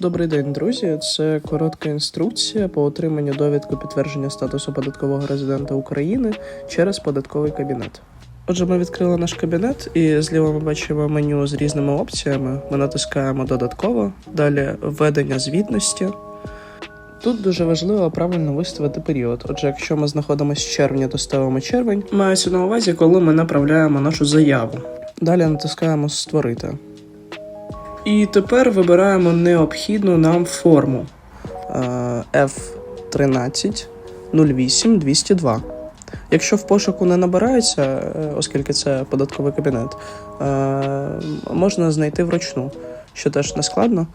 Добрий день, друзі. Це коротка інструкція по отриманню довідку підтвердження статусу податкового резидента України через податковий кабінет. Отже, ми відкрили наш кабінет, і зліва ми бачимо меню з різними опціями. Ми натискаємо додатково, далі введення звітності. Тут дуже важливо правильно виставити період. Отже, якщо ми знаходимося з червня, то ставимо червень. Мається на увазі, коли ми направляємо нашу заяву. Далі натискаємо Створити. І тепер вибираємо необхідну нам форму Е, F13 08 202. Якщо в пошуку не набирається, е, оскільки це податковий кабінет, е, можна знайти вручну, що теж не складно.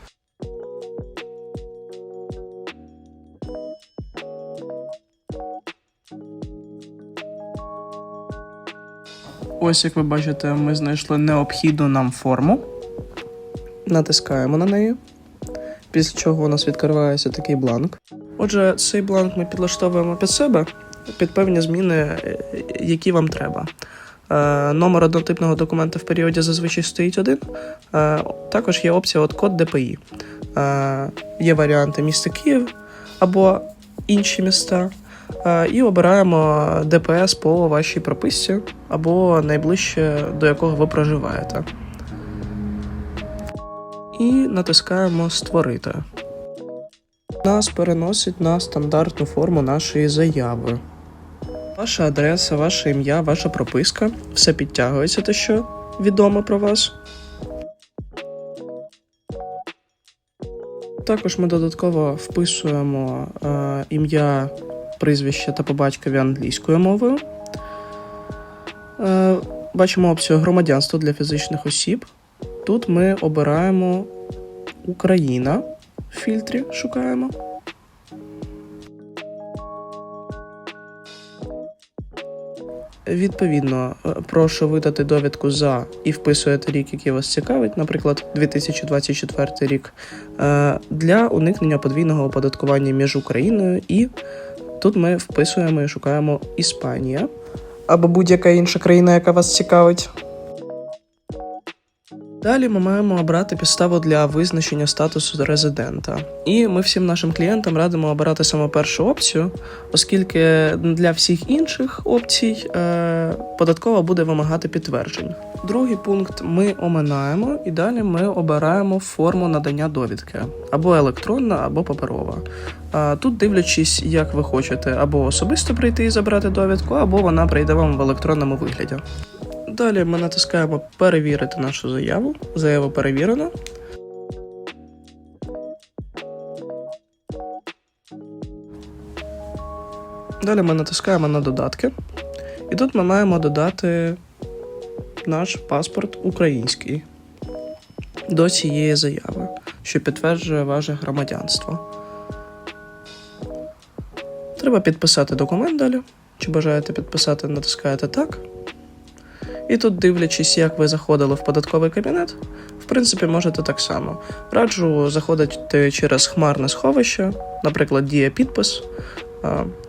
Ось, як ви бачите, ми знайшли необхідну нам форму. Натискаємо на неї, після чого у нас відкривається такий бланк. Отже, цей бланк ми підлаштовуємо під себе, під певні зміни, е, які вам треба. Е, Номер однотипного документа в періоді зазвичай стоїть один. Е, Також є опція от код ДПІ. Є варіанти міста Київ або інші міста. І обираємо ДПС по вашій прописці або найближче до якого ви проживаєте і натискаємо Створити. Нас переносить на стандартну форму нашої заяви. Ваша адреса, ваше ім'я, ваша прописка все підтягується те, що відомо про вас. Також ми додатково вписуємо е, ім'я, прізвище та по батькові англійською мовою. Е, бачимо опцію громадянство для фізичних осіб. Тут ми обираємо Україна в фільтрі шукаємо. Відповідно, е, прошу видати довідку за і вписуєте рік, який вас цікавить, наприклад, 2024 рік, е, для уникнення подвійного оподаткування між Україною і тут ми вписуємо і шукаємо Іспанія або будь-яка інша країна, яка вас цікавить. Далі ми маємо обрати підставу для визначення статусу резидента. І ми всім нашим клієнтам радимо обирати саме першу опцію, оскільки для всіх інших опцій е, податкова буде вимагати підтверджень. Другий пункт ми оминаємо, і далі ми обираємо форму надання довідки або електронна, або паперова. Тут дивлячись, як ви хочете, або особисто прийти і забрати довідку, або вона прийде вам в електронному вигляді. Далі ми натискаємо перевірити нашу заяву. Заява перевірена. Далі ми натискаємо на додатки. І тут ми маємо додати наш паспорт український до цієї заяви, що підтверджує ваше громадянство. Треба підписати документ далі. Чи бажаєте підписати, натискаєте так. І тут, дивлячись, як ви заходили в податковий кабінет, в принципі, можете так само. Раджу заходити через хмарне сховище, наприклад, дія підпис.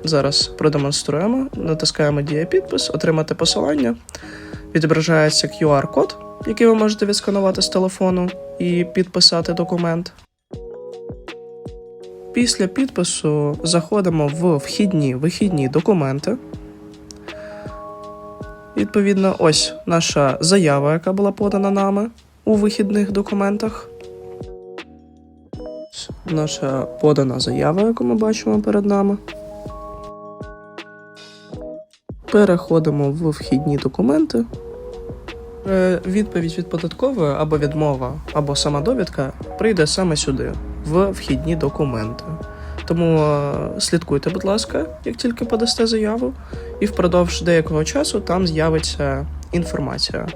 Зараз продемонструємо, натискаємо дія підпис, отримати посилання. Відображається QR-код, який ви можете відсканувати з телефону і підписати документ. Після підпису заходимо в вхідні вихідні документи. Відповідно, ось наша заява, яка була подана нами у вихідних документах. Наша подана заява, яку ми бачимо перед нами. Переходимо в вхідні документи. Е, Відповідь від податкової або відмова, або сама довідка прийде саме сюди, в вхідні документи. Тому е, слідкуйте, будь ласка, як тільки подасте заяву, і впродовж деякого часу там з'явиться інформація